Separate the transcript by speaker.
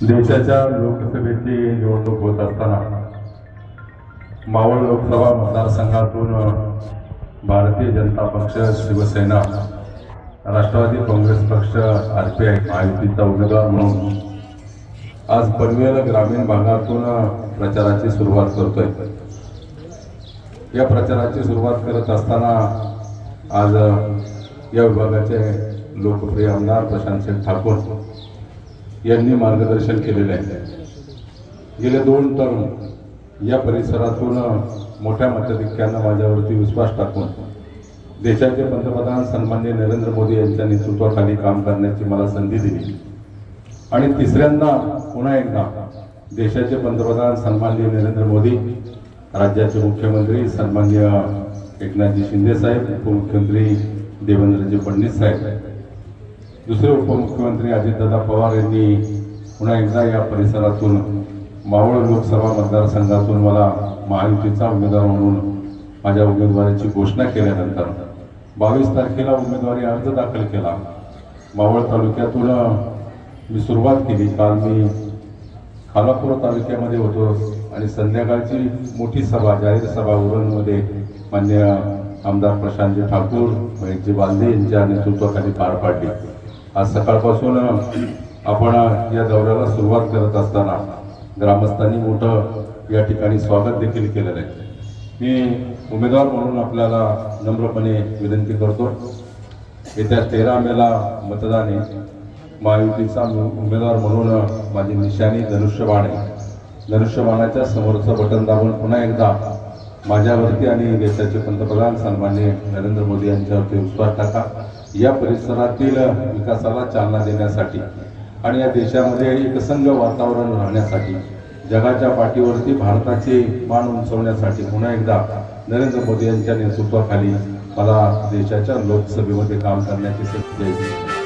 Speaker 1: देशाच्या लोकसभेची निवडणूक होत असताना मावळ लोकसभा मतदारसंघातून भारतीय जनता पक्ष शिवसेना राष्ट्रवादी काँग्रेस पक्ष आर पी आय महायुतीचा उमेदवार म्हणून आज पनवेल ग्रामीण भागातून प्रचाराची सुरुवात करतोय. या प्रचाराची सुरुवात करत असताना आज या विभागाचे लोकप्रिय आमदार प्रशांत सिंग ठाकूर यांनी मार्गदर्शन केलेले आहे. गेले दोन तरुण या परिसरातून मोठ्या मताधिक्यानं माझ्यावरती विश्वास टाकून देशाचे पंतप्रधान सन्मान्य नरेंद्र मोदी यांच्या नेतृत्वाखाली काम करण्याची मला संधी दिली. आणि तिसऱ्यांदा पुन्हा एकदा देशाचे पंतप्रधान सन्माननीय नरेंद्र मोदी राज्याचे मुख्यमंत्री सन्मान्य एकनाथजी शिंदे साहेब उपमुख्यमंत्री देवेंद्रजी फडणवीस साहेब दुसरे उपमुख्यमंत्री अजितदादा पवार यांनी पुन्हा एकदा या परिसरातून मावळ लोकसभा मतदारसंघातून मला महायुतीचा उमेदवार म्हणून माझ्या उमेदवारीची घोषणा केल्यानंतर बावीस तारखेला उमेदवारी अर्ज दाखल केला. मावळ तालुक्यातून मी सुरुवात केली. काल मी खालापूर तालुक्यामध्ये होतो आणि संध्याकाळची मोठी सभा जाहीर सभा उरणमध्ये मान्य आमदार प्रशांतजी ठाकूर महेशजी बांधे यांच्या नेतृत्वाखाली पार पाडली. आज सकाळपासून आपण या दौऱ्याला सुरुवात करत असताना ग्रामस्थांनी मोठं या ठिकाणी स्वागत देखील केलेलं आहे. मी उमेदवार म्हणून आपल्याला नम्रपणे विनंती करतो. येत्या तेरा मेला मतदान महायुतीचा उमेदवार म्हणून माझी निशाणी धनुष्यबाण आहे. धनुष्यबाणाच्या समोरचं बटन दाबून पुन्हा एकदा माझ्यावरती आणि देशाचे पंतप्रधान सन्माननीय नरेंद्र मोदी यांच्यावरती विश्वास टाका. या परिसरातील विकासाला चालना देण्यासाठी आणि या देशामध्ये एकसंघ वातावरण राहण्यासाठी जगाच्या पाठीवरती भारताचे मान उंचवण्यासाठी पुन्हा एकदा नरेंद्र मोदी यांच्या नेतृत्वाखाली मला देशाच्या लोकसभेमध्ये काम करण्याची संधी द्यायची